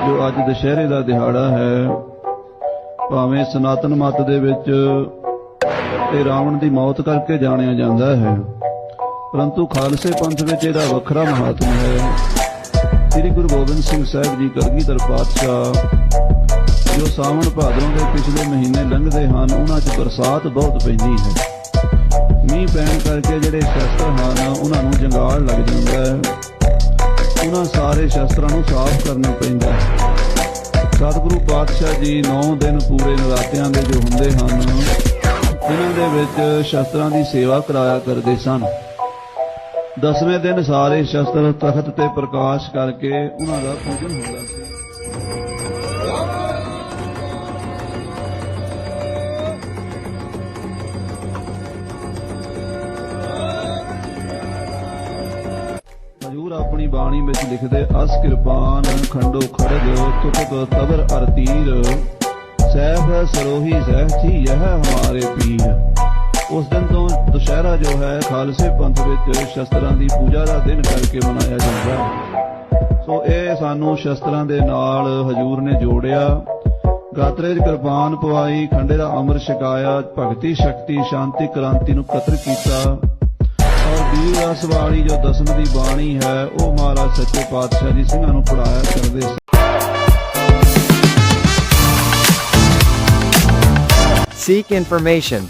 ਜੋ ਅੱਜ ਦੁਸ਼ਹਿਰੇ ਦਾ ਦਿਹਾੜਾ ਹੈ, ਭਾਵੇਂ ਸਨਾਤਨ ਮਤ ਦੇ ਵਿੱਚ ਇਹ ਰਾਵਣ ਦੀ ਮੌਤ ਕਰਕੇ ਜਾਣਿਆ ਜਾਂਦਾ ਹੈ, ਪਰੰਤੂ ਖਾਲਸੇ ਪੰਥ ਵਿੱਚ ਇਹਦਾ ਵੱਖਰਾ ਮਹਾਤਮ ਹੈ। ਸ੍ਰੀ ਗੁਰੂ ਗੋਬਿੰਦ ਸਿੰਘ ਸਾਹਿਬ ਜੀ ਕਲਗੀਧਰ ਪਾਤਸ਼ਾਹ, ਜੋ ਸਾਵਣ ਭਾਦਰੋਂ ਦੇ ਪਿਛਲੇ ਮਹੀਨੇ ਲੰਘਦੇ ਹਨ, ਉਹਨਾਂ 'ਚ ਬਰਸਾਤ ਬਹੁਤ ਪੈਂਦੀ ਹੈ। ਮੀਂਹ ਪੈਣ ਕਰਕੇ ਜਿਹੜੇ ਸ਼ਸਤਰ ਹਨ, ਉਹਨਾਂ ਨੂੰ ਜੰਗਾਲ ਲੱਗ ਜਾਂਦਾ ਹੈ। ਉਹਨਾਂ ਸਾਰੇ ਸ਼ਸਤਰਾਂ ਨੂੰ ਸਾਫ਼ ਕਰਨਾ ਪੈਂਦਾ ਹੈ। ਸਤਿਗੁਰੂ ਪਾਤਸ਼ਾਹ ਜੀ 9 ਦਿਨ ਪੂਰੇ ਨਰਾਤਿਆਂ ਦੇ ਜੋ ਹੁੰਦੇ ਹਨ ਇਹਨਾਂ ਦੇ ਵਿੱਚ ਸ਼ਸਤਰਾਂ ਦੀ ਸੇਵਾ ਕਰਾਇਆ ਕਰਦੇ ਸਨ। ਦਸਵੇਂ ਦਿਨ ਸਾਰੇ ਸ਼ਸਤਰ ਤਖਤ ਤੇ ਪ੍ਰਕਾਸ਼ ਕਰਕੇ ਉਹਨਾਂ ਦਾ ਪੂਜਨ ਹੁੰਦਾ ਸੀ। ਹਜੂਰ ਆਪਣੀ ਬਾਣੀ ਵਿੱਚ ਲਿਖਦੇ, ਅਸ ਕਿਰਪਾਨ ਖੰਡੋ ਖੜਗ ਤੁਤਕ ਤਬਰ ਅਰ ਤੀਰ। ਸਰੋਹੀ ਸਹਿਥੀ ਯਹ ਹਮਾਰੇ ਪੀਰ। ਉਸ ਦਿਨ ਤੋਂ ਦੁਸ਼ਹਿਰਾ ਜੋ ਹੈ, ਖਾਲਸੇ ਪੰਥ ਵਿੱਚ ਸ਼ਸਤਰਾਂ ਦੀ ਪੂਜਾ ਦਾ ਦਿਨ ਕਰਕੇ ਮਨਾਇਆ ਜਾਂਦਾ ਹੈ। ਸੋ ਇਹ ਸਾਨੂੰ ਸ਼ਸਤਰਾਂ ਦੇ ਨਾਲ ਹਜੂਰ ਨੇ ਜੋੜਿਆ। ਗਾਤਰੇ 'ਚ ਕਿਰਪਾਨ ਪਵਾਈ, ਖੰਡੇ ਦਾ ਅਮਰ ਛਕਾਇਆ, ਭਗਤੀ ਸ਼ਕਤੀ, ਸ਼ਾਂਤੀ, ਕ੍ਰਾਂਤੀ ਨੂੰ ਕਤਰ ਕੀਤਾ। ਔਰ ਰਸ ਵਾਲੀ ਜੋ ਦਸਮ ਦੀ ਬਾਣੀ ਹੈ, ਉਹ ਮਹਾਰਾਜ ਸੱਚੇ ਪਾਤਸ਼ਾਹ ਜੀ ਸਿੰਘਾਂ ਨੂੰ ਪੜਾਇਆ ਕਰਦੇ ਸੀ Seek information.